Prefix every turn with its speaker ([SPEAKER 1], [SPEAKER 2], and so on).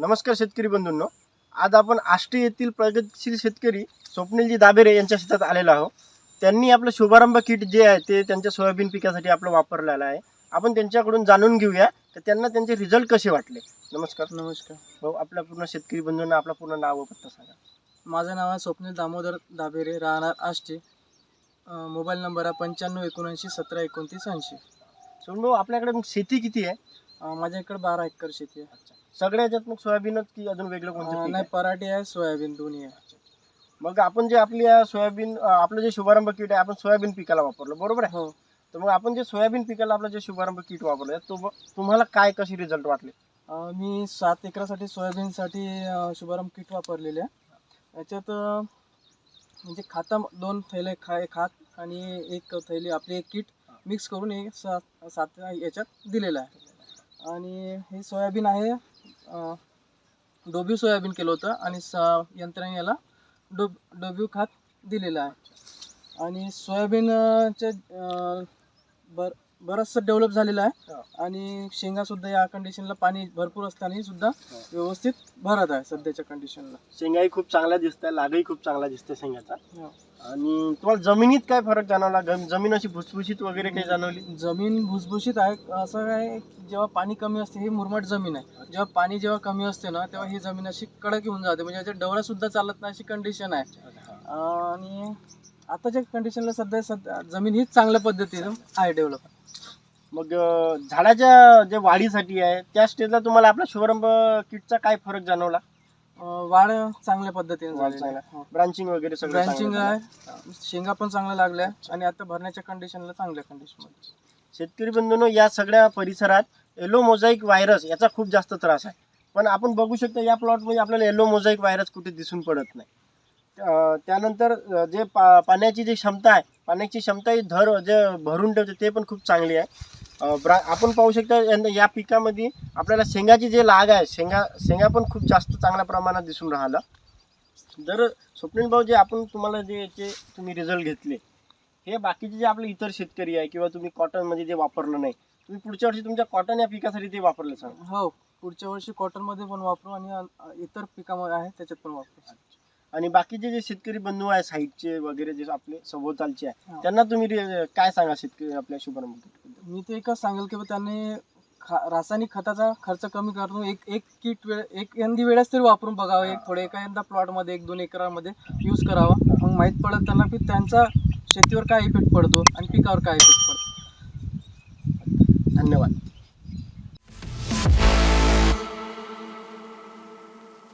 [SPEAKER 1] नमस्कार शेतकरी बंधूंनो. आज आपण आष्टी येथील प्रगतशील शेतकरी स्वप्नीलजी दाबेरे यांच्या शेतात आलेलो आहोत. त्यांनी आपलं शुभारंभ किट जे आहे ते त्यांच्या सोयाबीन पिकासाठी आपलं वापरलेलं आहे. आपण त्यांच्याकडून जाणून घेऊया तर त्यांना त्यांचे रिझल्ट कसे वाटले? नमस्कार.
[SPEAKER 2] नमस्कार.
[SPEAKER 1] भाऊ आपल्या पूर्ण शेतकरी बंधूंना आपला पूर्ण नाव व पत्ता सांगा.
[SPEAKER 2] माझं नाव आहे स्वप्नील दामोदर दाभेरे राहणार आष्टी. मोबाईल नंबर आहे पंच्याण्णव एकोणऐंशी सतरा एकोणतीस ऐंशी.
[SPEAKER 1] सोन भाऊ आपल्याकडे शेती किती आहे?
[SPEAKER 2] अं, माझ्या इकडे बारा एकर शेती आहे.
[SPEAKER 1] सगळ्या याच्यात मग सोयाबीनच की अजून वेगळं कोणतं पीक
[SPEAKER 2] नाही
[SPEAKER 1] आहे?
[SPEAKER 2] पराठी आहे सोयाबीन दोन्ही आहे
[SPEAKER 1] मग आपण जे आपली या सोयाबीन अं, आपलं जे शुभारंभ किट आहे आपण सोयाबीन पिकाला वापरलं बरोबर आहे?
[SPEAKER 2] हो.
[SPEAKER 1] तर मग आपण जे सोयाबीन पिकाला आपलं जे शुभारंभ किट वापरलं तो तुम्हाला काय कशी रिझल्ट वाटले?
[SPEAKER 2] अं, मी सात एकरासाठी सोयाबीनसाठी अं, शुभारंभ किट वापरलेले आहे. याच्यात अं, म्हणजे खाता दोन थैले खा खात आणि एक थैली आपली एक किट मिक्स करून एक सात सात याच्यात दिलेलं आहे. आणि हे सोयाबीन आहे डोबी सोयाबीन केलं होतं आणि स यंत्राने याला डोब डोबीव खात दिलेलं आहे. आणि सोयाबीनच्या अं, बर बरंचसं डेव्हलप झालेलं आहे. आणि शेंगासुद्धा या कंडिशनला पाणी भरपूर असतानाही सुद्धा व्यवस्थित भरत आहे सध्याच्या कंडिशनला
[SPEAKER 1] शेंगाही खूप चांगल्या दिसतात लागही खूप चांगला दिसते शेंगाचा. आणि तुम्हाला जमिनीत काय फरक जाणवला? गम- जमीन अशी भुसभुशीत वगैरे काही जाणवली?
[SPEAKER 2] जमीन भुसभुशीत आहे. असं काय जेव्हा पाणी कमी असते ही मुरमाड जमीन आहे. जेव्हा पाणी जेव्हा कमी असते ना तेव्हा ही जमीन अशी कडक येऊन जाते. म्हणजे याच्यात डवळा सुद्धा चालत नाही अशी कंडिशन आहे. आणि आताच्या कंडिशनला सध्या सध्या जमीन ही चांगल्या पद्धतीनं आहे डेव्हलप
[SPEAKER 1] मग अं, झाडाच्या जे वाढीसाठी आहे त्या स्टेजला तुम्हाला आपला शुभारंभ किटचा काय फरक जाणवला?
[SPEAKER 2] वाढ चांगल्या पद्धतीने.
[SPEAKER 1] ब्रांचिंग वगैरे सगळं
[SPEAKER 2] ब्रँचिंग. आहे. शेंगा पण चांगल्या लागल्या आणि आता भरण्याच्या कंडिशनला चांगल्या कंडिशनमध्ये.
[SPEAKER 1] शेतकरी बंधूंनो या सगळ्या परिसरात येलो मोझाईक व्हायरस याचा खूप जास्त त्रास आहे. पण आपण बघू शकतो या प्लॉटमध्ये आपल्याला येलो मोझाईक व्हायरस कुठे दिसून पडत नाही. त्यानंतर जे पा पाण्याची जी क्षमता आहे पाण्याची क्षमता ही धर जे भरून ठेवते ते पण खूप चांगली आहे. आपण पाहू शकता यंदा या पिकामध्ये आपल्याला शेंगाची जे लाग आहे शेंगा शेंगा पण खूप जास्त चांगल्या प्रमाणात दिसून राहिलं. जर स्वप्नील भाऊ जे आपण तुम्हाला जे याचे तुम्ही रिझल्ट घेतले हे बाकीचे जे आपले इतर शेतकरी आहे किंवा तुम्ही कॉटनमध्ये जे वापरलं नाही तुम्ही पुढच्या वर्षी तुमच्या कॉटन या पिकासाठी ते वापरलं सांग.
[SPEAKER 2] हो पुढच्या वर्षी कॉटनमध्ये पण वापरू आणि इतर पिकामध्ये आहे त्याच्यात पण वापरू.
[SPEAKER 1] आणि बाकीचे जे शेतकरी बंधू आहे साईडचे वगैरे जे आपले सभोवतालचे आहे. त्यांना तुम्ही काय सांगा शेतकरी आपल्या शुभारंभ?
[SPEAKER 2] मी तर एकच सांगेल की बा त्यांनी खा रासायनिक खताचा खर्च कमी करून एक एक किट वेळ एक यंदी वेळेस तरी वापरून बघावं एक थोडं एका यंदा प्लॉटमध्ये एक दोन एकरामध्ये यूज करावा मग माहीत पडत त्यांना की त्यांचा शेतीवर काय इफेक्ट पडतो आणि पिकावर काय इफेक्ट पडतो
[SPEAKER 1] धन्यवाद